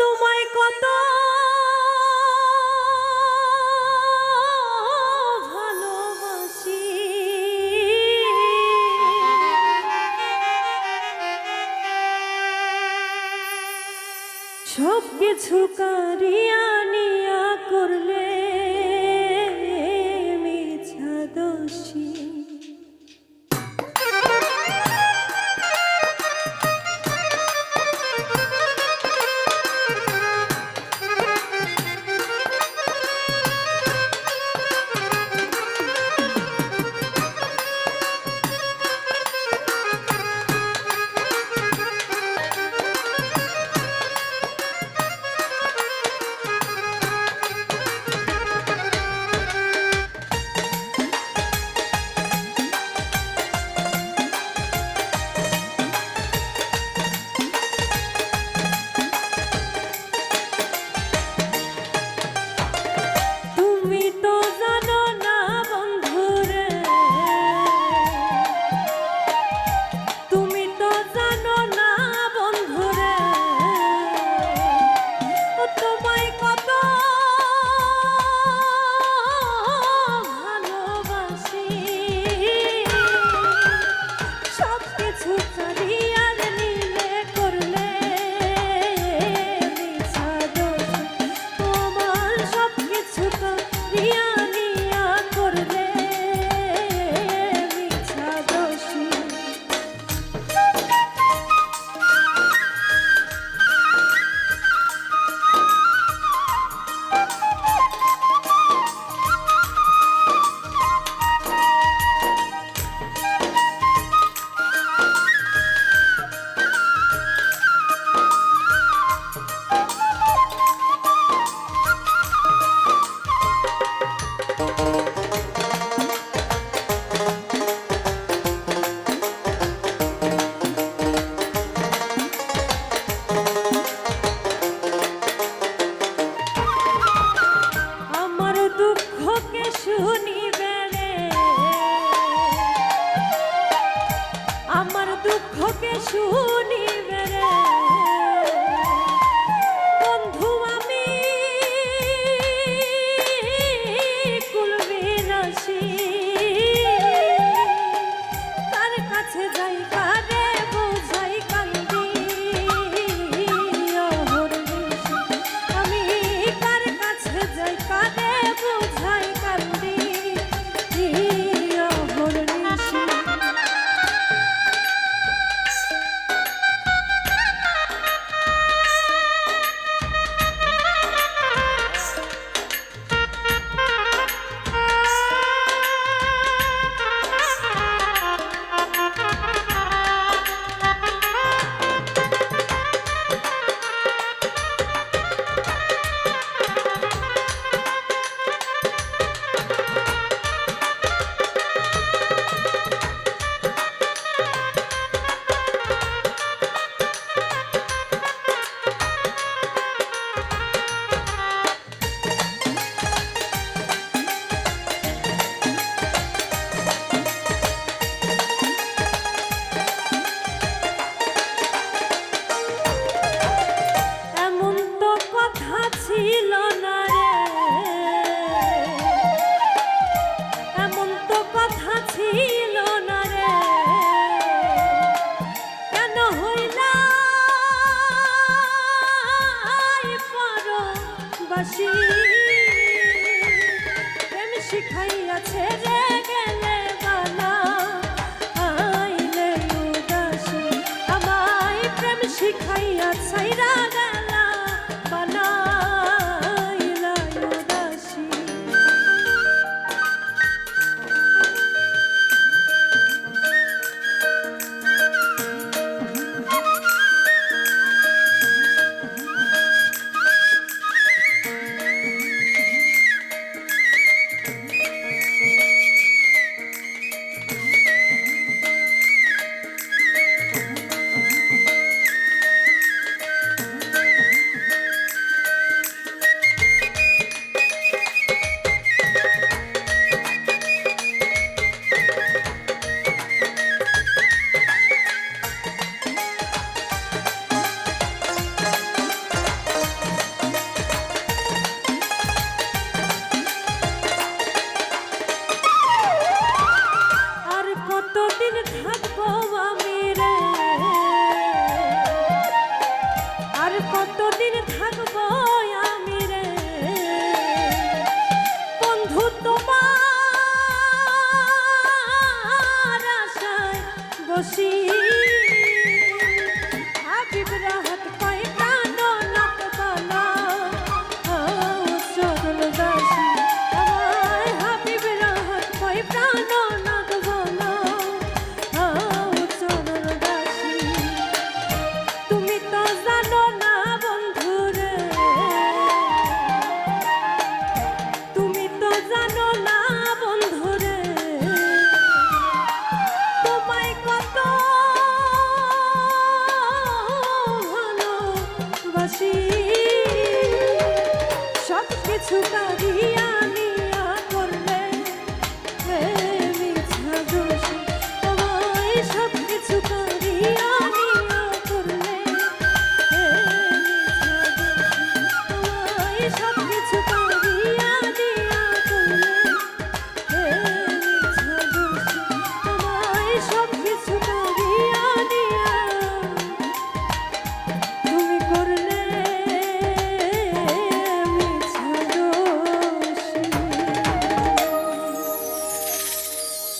তোমায় কত ভালোবাসি। সব কিছু কারিয়া করলে মিছা দোষী। শিখাইয়াছে রে। কতদিন থাকব আমি রে? বন্ধু তোমার আশায় বসি। হাবিব রাহত